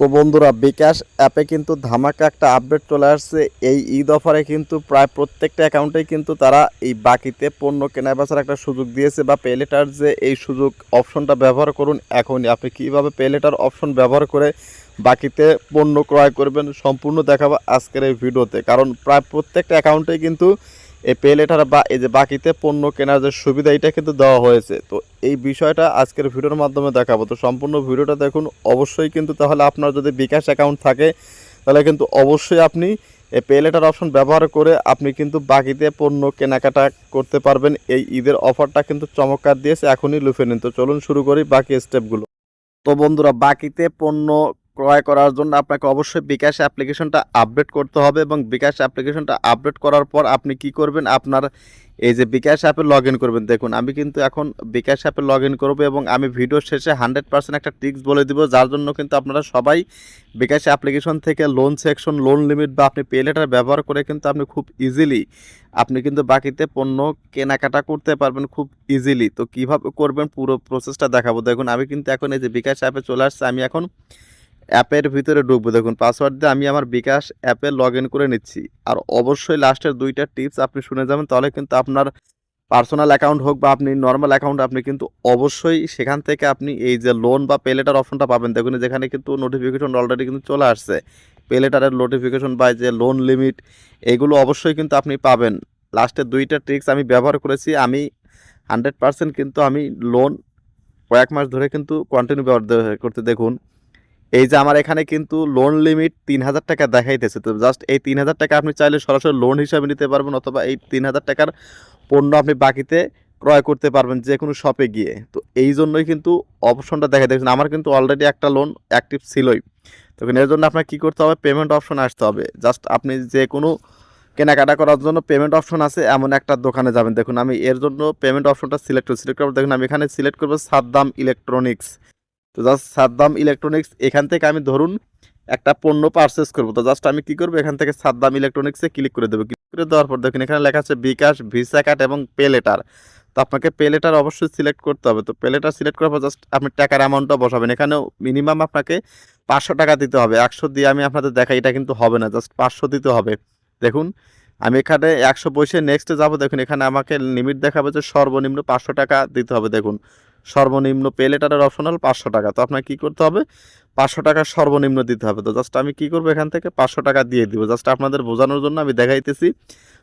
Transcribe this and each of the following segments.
তো বন্ধুরা, বিকাশ অ্যাপে কিন্তু ধামাকা একটা আপডেট চলে আসছে। এই ঈদ অফারে কিন্তু প্রায় প্রত্যেকটা অ্যাকাউন্টেই কিন্তু তারা এই বাকিতে পণ্য কেনা বেচার একটা সুযোগ দিয়েছে বা পেলেটার যে এই সুযোগ অপশনটা ব্যবহার করুন এখনই আপনি কীভাবে পেলেটার অপশন ব্যবহার করে বাকিতে পণ্য ক্রয় করবেন সম্পূর্ণ দেখাবো আজকের এই ভিডিওতে। কারণ প্রায় প্রত্যেকটা অ্যাকাউন্টেই কিন্তু এই পে লেটার বা এই যে বাকিতে পণ্য কেনার যে সুবিধা, এটা কিন্তু দেওয়া হয়েছে। তো এই বিষয়টা আজকের ভিডিওর মাধ্যমে দেখাবো। তো সম্পূর্ণ ভিডিওটা দেখুন। অবশ্যই কিন্তু তাহলে আপনার যদি বিকাশ অ্যাকাউন্ট থাকে, তাহলে কিন্তু অবশ্যই আপনি এই পে লেটার অপশন ব্যবহার করে আপনি কিন্তু বাকিতে পণ্য কেনাকাটা করতে পারবেন। এই ঈদের অফারটা কিন্তু চমৎকার দিয়েছে। এখনই লুফে নিন। তো চলুন শুরু করি বাকি স্টেপগুলো তো বন্ধুরা, বাকিতে পণ্য ক্রয় করার জন্য আপনাকে অবশ্যই বিকাশ অ্যাপ্লিকেশনটা আপডেট করতে হবে এবং বিকাশ অ্যাপ্লিকেশনটা আপডেট করার পর আপনি কি করবেন? আপনার এই যে বিকাশ অ্যাপে লগ করবেন। দেখুন, আমি কিন্তু এখন বিকাশ অ্যাপে লগ ইন করব এবং আমি ভিডিও শেষে হান্ড্রেড পার্সেন্ট একটা টিক্স বলে দিব, যার জন্য কিন্তু আপনারা সবাই বিকাশ অ্যাপ্লিকেশন থেকে লোন সেকশন লোন লিমিট বা আপনি পে লেটার ব্যবহার করে কিন্তু আপনি খুব ইজিলি আপনি কিন্তু বাকিতে পণ্য কেনাকাটা করতে পারবেন খুব ইজিলি তো কীভাবে করবেন? পুরো প্রসেসটা দেখাবো। দেখুন, আমি কিন্তু এখন এই যে বিকাশ অ্যাপে চলে আসছে। আমি এখন অ্যাপের ভিতরে ঢুকবো। দেখুন পাসওয়ার্ড দিয়ে আমি আমার বিকাশ অ্যাপে লগ করে নিচ্ছি। আর অবশ্যই লাস্টের দুইটা টিপস আপনি শুনে যাবেন, তাহলে কিন্তু আপনার পার্সোনাল অ্যাকাউন্ট হোক বা আপনি নর্মাল অ্যাকাউন্ট আপনি কিন্তু অবশ্যই সেখান থেকে আপনি এই যে লোন বা পে লেটার অপশনটা পাবেন। দেখুন, যেখানে কিন্তু নোটিফিকেশন অলরেডি কিন্তু চলে আসছে। পে লেটারের নোটিফিকেশন বা যে লোন লিমিট এগুলো অবশ্যই কিন্তু আপনি পাবেন। লাস্টের দুইটা ট্রিক্স আমি ব্যবহার করেছি। আমি হান্ড্রেড পার্সেন্ট কিন্তু আমি লোন কয়েক মাস ধরে কিন্তু কন্টিনিউ ব্যবহার করতে দেখুন। এই যে আমার এখানে কিন্তু লোন লিমিট তিন হাজার টাকা দেখাইতেছে। তো জাস্ট এই তিন হাজার টাকা আপনি চাইলে সরাসরি লোন হিসাবে নিতে পারবেন অথবা এই তিন হাজার টাকার পণ্য আপনি বাকিতে ক্রয় করতে পারবেন যে কোনো শপে গিয়ে। তো এই জন্যই কিন্তু অপশনটা দেখা দেখছেন আমার কিন্তু অলরেডি একটা লোন অ্যাক্টিভ ছিলই। তখন এর জন্য আপনার কী করতে হবে? পেমেন্ট অপশন আসতে হবে। জাস্ট আপনি যে কোনো কেনাকাটা করার জন্য পেমেন্ট অপশন আছে, এমন একটা দোকানে যাবেন। দেখুন, আমি এর জন্য পেমেন্ট অপশনটা সিলেক্ট করব সিলেক্ট করব দেখুন, আমি এখানে সিলেক্ট করব সাদ্দাম ইলেকট্রনিক্স তো জাস্ট সাদ্দাম ইলেকট্রনিক্স এখান থেকে আমি ধরুন একটা পণ্য পারচেস করব। তো জাস্ট আমি কি করব? এখান থেকে সাদ্দাম ইলেকট্রনিক্সে ক্লিক করে দেবো। ক্লিক করে দেওয়ার পর দেখুন, এখানে লেখা আছে বিকাশ, ভিসা কার্ড এবং পে লেটার তো আপনাকে পে লেটার অবশ্যই সিলেক্ট করতে হবে। তো পে লেটার সিলেক্ট করার পর জাস্ট আপনি টাকার অ্যামাউন্টটা বসাবেন। এখানেও মিনিমাম আপনাকে পাঁচশো টাকা দিতে হবে। একশো দিয়ে আমি আপনাদের দেখাই, এটা কিন্তু হবে না। জাস্ট পাঁচশো দিতে হবে। দেখুন, আমি এখানে একশো বসে নেক্সটে যাব। দেখুন, এখানে আমাকে লিমিট দেখাবে যে সর্বনিম্ন পাঁচশো টাকা দিতে হবে। দেখুন সর্বনিম্ন পে লেটারের অপশনাল পাঁচশো টাকা। তো আপনাকে কী করতে হবে? পাঁচশো টাকা সর্বনিম্ন দিতে হবে। তো জাস্ট আমি কী করব এখান থেকে? পাঁচশো টাকা দিয়ে দিব। জাস্ট আপনাদের বোঝানোর জন্য আমি দেখাইতেছি।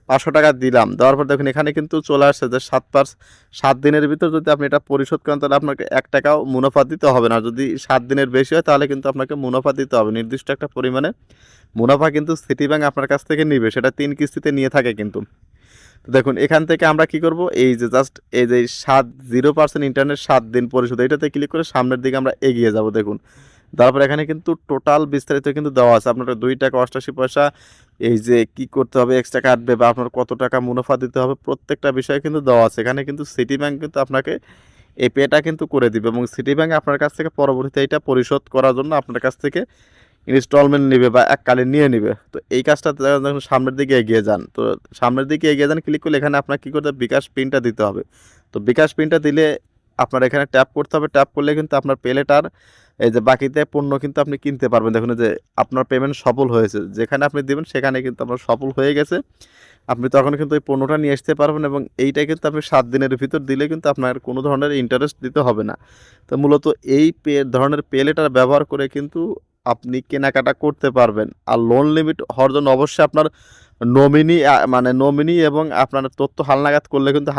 পাঁচশো টাকা দিলাম। দেওয়ার পর দেখুন, এখানে কিন্তু চলে আসছে যে সাত পার্স সাত দিনের ভিতর যদি আপনি এটা পরিশোধ করেন, তাহলে আপনাকে এক টাকাও মুনাফা দিতে হবে না। যদি সাত দিনের বেশি হয়, তাহলে কিন্তু আপনাকে মুনাফা দিতে হবে। নির্দিষ্ট একটা পরিমাণে মুনাফা কিন্তু সিটি ব্যাংক আপনার কাছ থেকে নিবে। সেটা তিন কিস্তিতে নিয়ে থাকে কিন্তু। তো দেখুন, এখান থেকে আমরা কি করব? এই যে জাস্ট এই যে সাত জিরো পার্সেন্ট ইন্টারনেট সাত দিন পরিশোধ, এটাতে ক্লিক করে সামনের দিকে আমরা এগিয়ে যাব, দেখুন। তারপর এখানে কিন্তু টোটাল বিস্তারিত কিন্তু দেওয়া আছে। আপনার দুই টাকা অষ্টাশি পয়সা, এই যে কি করতে হবে এক্সট্রা কাটবে বা আপনার কত টাকা মুনাফা দিতে হবে, প্রত্যেকটা বিষয় কিন্তু দেওয়া আছে। এখানে কিন্তু সিটি ব্যাংক কিন্তু আপনাকে এই পেটা কিন্তু করে দিবে এবং সিটি ব্যাংক আপনার কাছ থেকে পরবর্তীতে এটা পরিশোধ করার জন্য আপনার কাছ থেকে ইনস্টলমেন্ট নেবে বা এককালে নিয়ে নেবে। তো এই কাজটা যখন সামনের দিকে এগিয়ে যান, তো সামনের দিকে এগিয়ে যান ক্লিক করলে এখানে আপনার কী করতে বিকাশ পিনটা দিতে হবে। তো বিকাশ পিনটা দিলে আপনার এখানে ট্যাপ করতে হবে। ট্যাপ করলে কিন্তু আপনার পেলেটার এই যে বাকিতে পণ্য কিন্তু আপনি কিনতে পারবেন। দেখুন যে আপনার পেমেন্ট সফল হয়েছে। যেখানে আপনি দেবেন, সেখানে কিন্তু আপনার সফল হয়ে গেছে। আপনি তখন কিন্তু ওই পণ্যটা নিয়ে আসতে পারবেন এবং এইটা কিন্তু আপনি সাত দিনের ভিতর দিলে কিন্তু আপনার কোনো ধরনের ইন্টারেস্ট দিতে হবে না। তো মূলত এই পে, ধরনের পেলেটার ব্যবহার করে কিন্তু আপনি কেনাকাটা করতে পারবেন। আর লোন লিমিট হওয়ার জন্য অবশ্যই আপনার নমিনি মানে নমিনি এবং আপনার তথ্য হালনাগাদ করলে কিন্তু